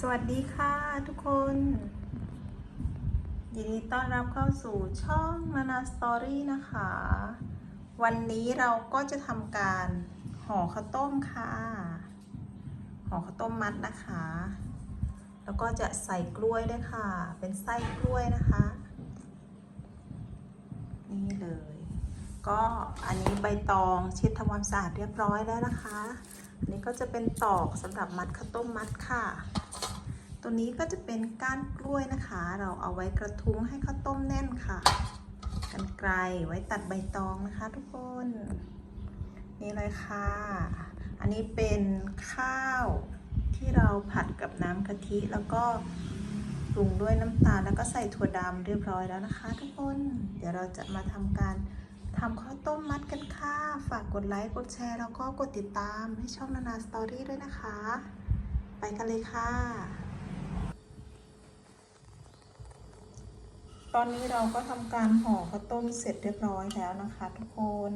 สวัสดีค่ะทุกคน ยินดีต้อนรับเข้าสู่ช่องมานาสตอรี่นะคะ วันนี้เราก็จะทำการห่อข้าวต้มค่ะ ห่อข้าวต้มมัดนะคะ แล้วก็จะใส่กล้วยด้วยค่ะ เป็นไส้กล้วยนะคะ นี่เลย ก็อันนี้ใบตองเช็ดทำความสะอาดเรียบร้อยแล้วนะคะอันนี้ก็จะเป็นตอกสำหรับมัดข้าวต้มมัดค่ะ ตัวนี้ก็จะเป็นก้านกล้วยนะคะ เราเอาไว้กระทุ้งให้ข้าวต้มแน่นค่ะ กันไกลไว้ตัดใบตองนะคะ ทุกคน นี่เลยค่ะ อันนี้เป็นข้าวที่เราผัดกับน้ำกะทิแล้วก็ปรุงด้วยน้ำตาลแล้วก็ใส่ถั่วดำเรียบร้อยแล้วนะคะ ทุกคน เดี๋ยวเราจะมาทำการทำข้าวต้มมัดกันค่ะ ฝากกดไลค์ กดแชร์ แล้วก็กดติดตามให้ช่องนานาสตอรี่ด้วยนะคะ ไปกันเลยค่ะ ตอนนี้เราก็ทำการห่อข้าวต้มเสร็จเรียบร้อยแล้วนะคะ ทุกคน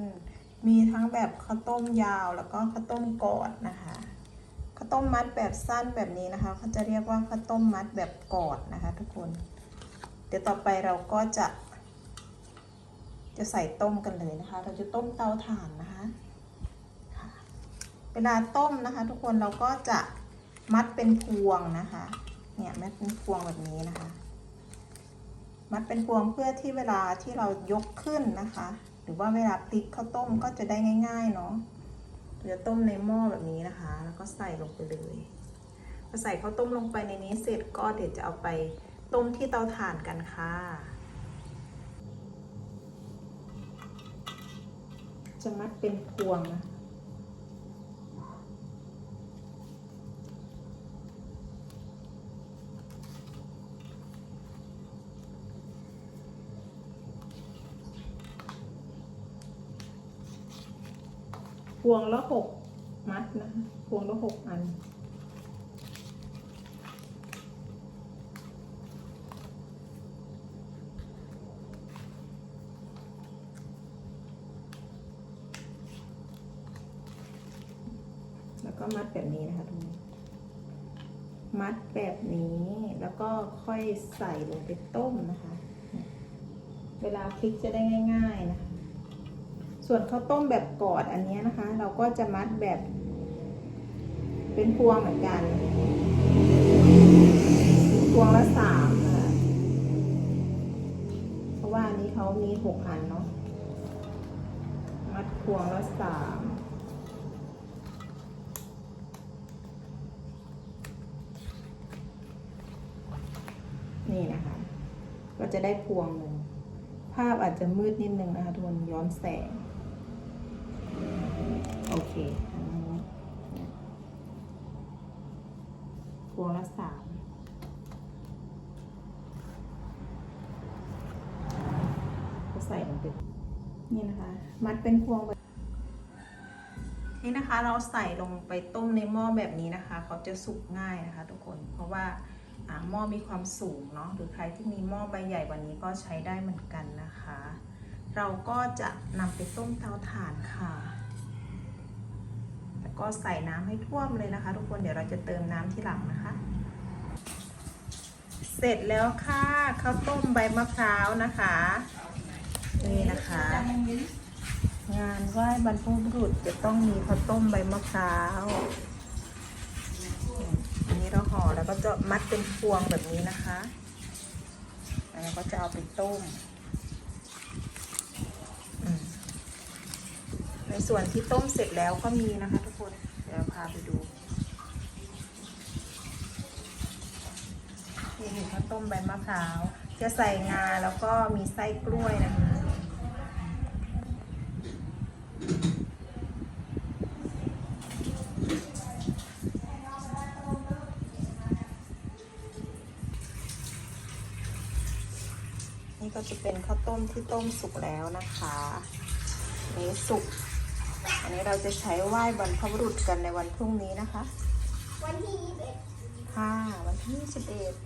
มีทั้งแบบข้าวต้มยาวแล้วก็ข้าวต้มกอดนะคะ ข้าวต้มมัดแบบสั้นแบบนี้นะคะเขาจะเรียกว่าข้าวต้มมัดแบบกอดนะคะ ทุกคน เดี๋ยวต่อไปเราก็จะ จะใส่ต้มกันเลยนะคะ เราจะต้มเตาถ่านนะคะค่ะเวลาต้มนะคะ ทุกคนเราก็จะมัดเป็นพวงนะคะ เนี่ยมัดเป็นพวงแบบนี้นะคะ มัดเป็นพวงเพื่อที่เวลาที่เรายกขึ้นนะคะ หรือว่าเวลาพลิกข้าวต้มก็จะได้ง่าย ๆ เนาะเราจะต้มในหม้อแบบนี้นะคะ แล้วก็ใส่ลงไปเลยพอใส่ข้าวต้มลงไปในนี้เสร็จก็เดี๋ยวจะเอาไปต้มที่เตาถ่านกันค่ะ จะมัดเป็นพวงนะ พวงละหกมัดนะคะพวงละหกอัน แล้วก็มัดแบบนี้นะคะทุกคนมัดแบบนี้แล้วก็ค่อยใส่ลงไปต้มนะคะ เวลาพลิกจะได้ง่าย ๆนะคะ ส่วนข้าวต้มแบบกอดอันนี้นะคะ เราก็จะมัดแบบ เป็นพวงเหมือนกัน พวงละสามนะคะเพราะว่าอันนี้เขามีหกอันเนาะมัดพวงละสามนี่นะคะ ก็จะได้พวงหนึ่งภาพอาจจะมืดนิดนึงนะคะทุกคนย้อนแสง โอเคอันนี้พวงละสามก็ใส่ลงไปนี่นะคะ มัดเป็นพวงแบบนี่นะคะเราใส่ลงไปต้มในหม้อแบบนี้นะคะ เขาจะสุกง่ายนะคะทุกคนเพราะว่าหม้อมีความสูงเนาะหรือใครที่มีหม้อใบใหญ่กว่านี้ก็ใช้ได้เหมือนกันนะคะ เราก็จะนำไปต้มเตาถ่านค่ะ ก็ใส่น้ำให้ท่วมเลยนะคะ ทุกคนเดี๋ยวเราจะเติมน้ำที่หลังนะคะ เสร็จแล้วค่ะข้าวต้มใบมะพร้าวนะคะนี่นะคะ งานไหว้บรรพบุรุษจะต้องมีข้าวต้มใบมะพร้าวอันนี้เราห่อแล้วก็จะมัดเป็นพวงแบบนี้นะคะแล้วก็จะเอาไปต้มอืมในส่วนที่ต้มเสร็จแล้วก็มีนะคะทุกคน เดี๋ยวพาไปดู นี่คือข้าว ต้มใบมะพร้าว จะใส่งาแล้วก็มีไส้กล้วยนะคะ นี่ก็จะเป็นข้าวต้มที่ต้มสุกแล้วนะคะอันนี้สุก อันนี้เราจะใช้ไหว้บรรพบุรุษกันในวันพรุ่งนี้นะคะ วันที่ยี่สิบเอ็ดค่ะ วันที่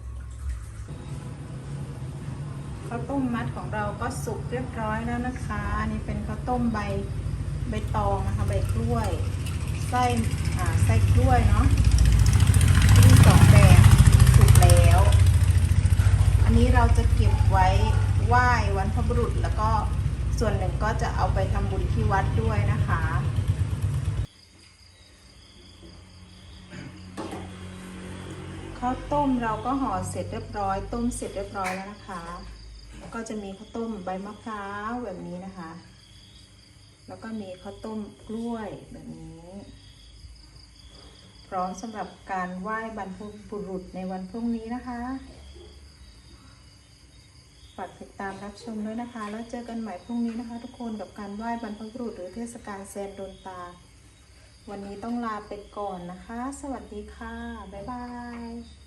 21 ข้าวต้มมัดของเราก็สุกเรียบร้อยแล้วนะคะนี่เป็นข้าวต้มใบใบตองนะคะ ใบกล้วย ไส้ไส้กล้วยเนาะที่สองแดงสุกแล้ว อันนี้เราจะเก็บไว้ไหว้วันพระบุรุษแล้วก็ส่วนหนึ่งก็จะเอาไปทำบุญที่วัดด้วยนะคะ ข้าวต้มเราก็ห่อเสร็จเรียบร้อย ต้มเสร็จเรียบร้อยแล้วนะคะ ก็จะมีข้าวต้มใบมะพร้าวแบบนี้นะคะ แล้วก็มีข้าวต้มกล้วยแบบนี้ พร้อมสำหรับการไหว้บรรพบุรุษในวันพรุ่งนี้นะคะฝากติดตามรับชมด้วยนะคะ แล้วเจอกันใหม่พรุ่งนี้นะคะ ทุกคนกับการไหว้บรรพบุรุษหรือเทศกาลแซนโดนตา วันนี้ต้องลาไปก่อนนะคะ สวัสดีค่ะ บ๊ายบาย